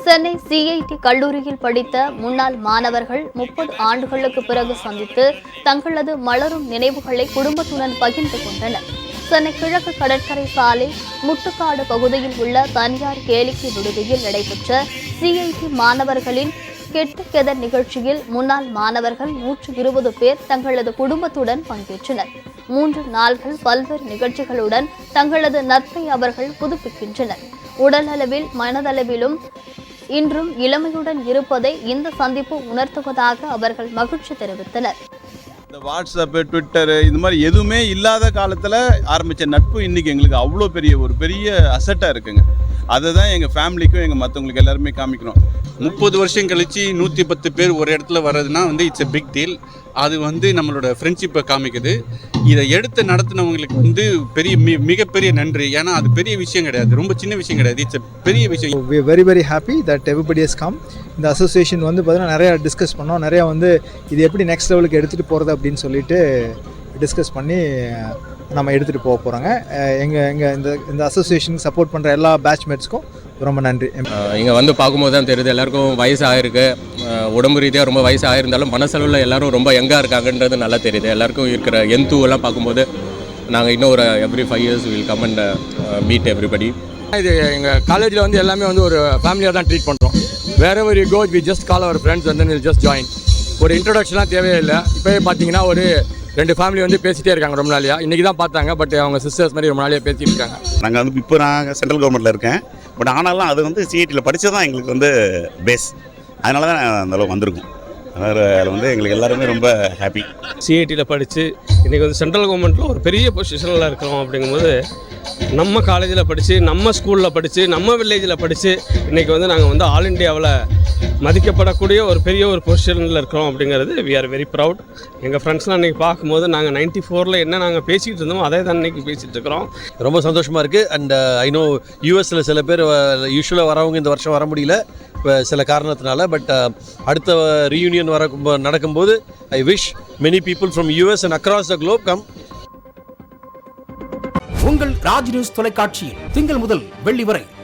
Chennai CID கல்லூரியில் படித்த முன்னாள் மாணவர்கள் முப்பது ஆண்டுகளுக்கு பிறகு சந்தித்து தங்களது மலரும் நினைவுகளை குடும்பத்துடன் பகிர்ந்து கொண்டனர். சென்னை கிழக்கு கடற்கரை சாலை முட்டுக்காடு பகுதியில் உள்ள தனியார் கேளிக்கை விடுதியில் நடைபெற்ற சிஐடி மாணவர்களின் கெட்டுக்கெதர் கெதர் நிகழ்ச்சியில் முன்னாள் மாணவர்கள் நூற்று இருபது பேர் தங்களது குடும்பத்துடன் பங்கேற்றனர். மூன்று நாள்கள் பல்வேறு நிகழ்ச்சிகளுடன் தங்களது நட்பை அவர்கள் புதுப்பிக்கின்றனர். உடலளவில் மனதளவிலும் இன்றும் இளமையுடன் இருப்பதை இந்த சந்திப்பு உணர்த்துவதாக அவர்கள் மகிழ்ச்சி தெரிவித்தனர். இந்த வாட்ஸ்அப்பு ட்விட்டரு இது மாதிரி எதுவுமே இல்லாத காலத்தில் ஆரம்பித்த நட்பு இன்றைக்கி எங்களுக்கு அவ்வளோ பெரிய ஒரு பெரிய அசட்டாக இருக்குங்க. அதை தான் எங்கள் ஃபேமிலிக்கும் எங்கள் மற்றவங்களுக்கு எல்லாருமே காமிக்கணும் முப்பது வருஷம் கழிச்சு நூற்றி பத்து பேர் ஒரு இடத்துல வர்றதுனா வந்து இட்ஸ் எ பிக் டீல் அது வந்து நம்மளோட ஃப்ரெண்ட்ஷிப்பை காமிக்குது. இதை எடுத்து நடத்தினவங்களுக்கு வந்து பெரிய மி மிகப்பெரிய நன்றி. ஏன்னா அது பெரிய விஷயம் கிடையாது. ரொம்ப சின்ன விஷயம் கிடையாது. இட்ஸ் பெரிய விஷயம். We very very happy that everybody is come இந்த அசோசியேஷன் வந்து பார்த்தீங்கன்னா நிறையா டிஸ்கஸ் பண்ணோம். நிறையா வந்து இது எப்படி நெக்ஸ்ட் லெவலுக்கு எடுத்துகிட்டு போகிறது அப்படின்னு சொல்லிட்டு டிஸ்கஸ் பண்ணி நம்ம எடுத்துகிட்டு போக போகிறோங்க எங்கள் எங்கள் இந்த இந்த அசோசியேஷனுக்கு சப்போர்ட் பண்ணுற எல்லா பேட்ச்மேட்ஸ்க்கும் ரொம்ப நன்றி. இங்கே வந்து பார்க்கும்போது தான் தெரியுது எல்லாருக்கும் வயசு ஆயிருக்கு உடம்பு ரீதியாக ரொம்ப வயசு ஆயிருந்தாலும் மனசளவில் எல்லாரும் ரொம்ப யங்காக இருக்காங்கன்றது நல்லா தெரியுது. எல்லாருக்கும் இருக்கிற எந்தூ எல்லாம் பார்க்கும்போது நாங்கள் இன்னும் ஒரு every five years will come and meet everybody இது எங்கள் காலேஜில் வந்து எல்லாமே வந்து ஒரு ஃபேமிலியாக தான் ட்ரீட் பண்ணுறோம் வேற ஒரு go we just call our friends வந்து ஜஸ்ட் ஜாயின் ஒரு இன்ட்ரடக்ஷன்லாம் தேவையே இல்லை இப்போயே பார்த்தீங்கன்னா ஒரு ரெண்டு ஃபேமிலி வந்து பேசிட்டே இருக்காங்க ரொம்ப நாளையா. இன்றைக்கி தான் பார்த்தாங்க பட் அவங்க சிஸ்டர்ஸ் மாதிரி ரொம்ப நாளையா பேசிட்டு இருக்காங்க. நாங்கள் வந்து இப்போ நான் சென்ட்ரல் கவர்மெண்ட்டில் இருக்கேன். பட் ஆனாலும் அது வந்து சிஐடியில் படித்தது தான் எங்களுக்கு வந்து பேஸ் அதனால தான் அந்த அளவுக்கு வந்திருக்கும். அதனால் அதில் வந்து எங்களுக்கு எல்லாருமே ரொம்ப ஹாப்பி சிஐடியில் படித்து இன்றைக்கி வந்து சென்ட்ரல் கவர்மெண்ட்டில் ஒரு பெரிய பொசிஷனில் இருக்கிறோம் அப்படிங்கும்போது நம்ம காலேஜில் படித்து நம்ம ஸ்கூலில் படித்து நம்ம வில்லேஜில் படித்து இன்றைக்கி வந்து நாங்கள் வந்து ஆல் இண்டியாவில் மதிக்கப்படக்கூடிய ஒரு பெரிய ஒரு பொசிஷனில் இருக்கிறோம் அப்படிங்கிறது வி ஆர் வெரி ப்ரவுட் எங்கள் ஃப்ரெண்ட்ஸ்லாம் இன்றைக்கி பார்க்கும்போது நாங்கள் நைன்ட்டி ஃபோரில் என்ன நாங்கள் பேசிக்கிட்டு இருந்தோமோ அதே தான் இன்றைக்கி பேசிகிட்டு இருக்கிறோம். ரொம்ப சந்தோஷமாக இருக்குது அண்ட் ஐ நோ யூஎஸில் சில பேர் யூஸ்வலாக வரவங்க இந்த வருஷம் வர முடியல இப்ப சில காரணத்தினால பட் அடுத்த ரீயூனியன் வர நடக்கும்போது I wish many people from US and across the globe come உங்கள் ராஜ் நியூஸ் தொலைக்காட்சியில் திங்கள் முதல் வெள்ளி வரை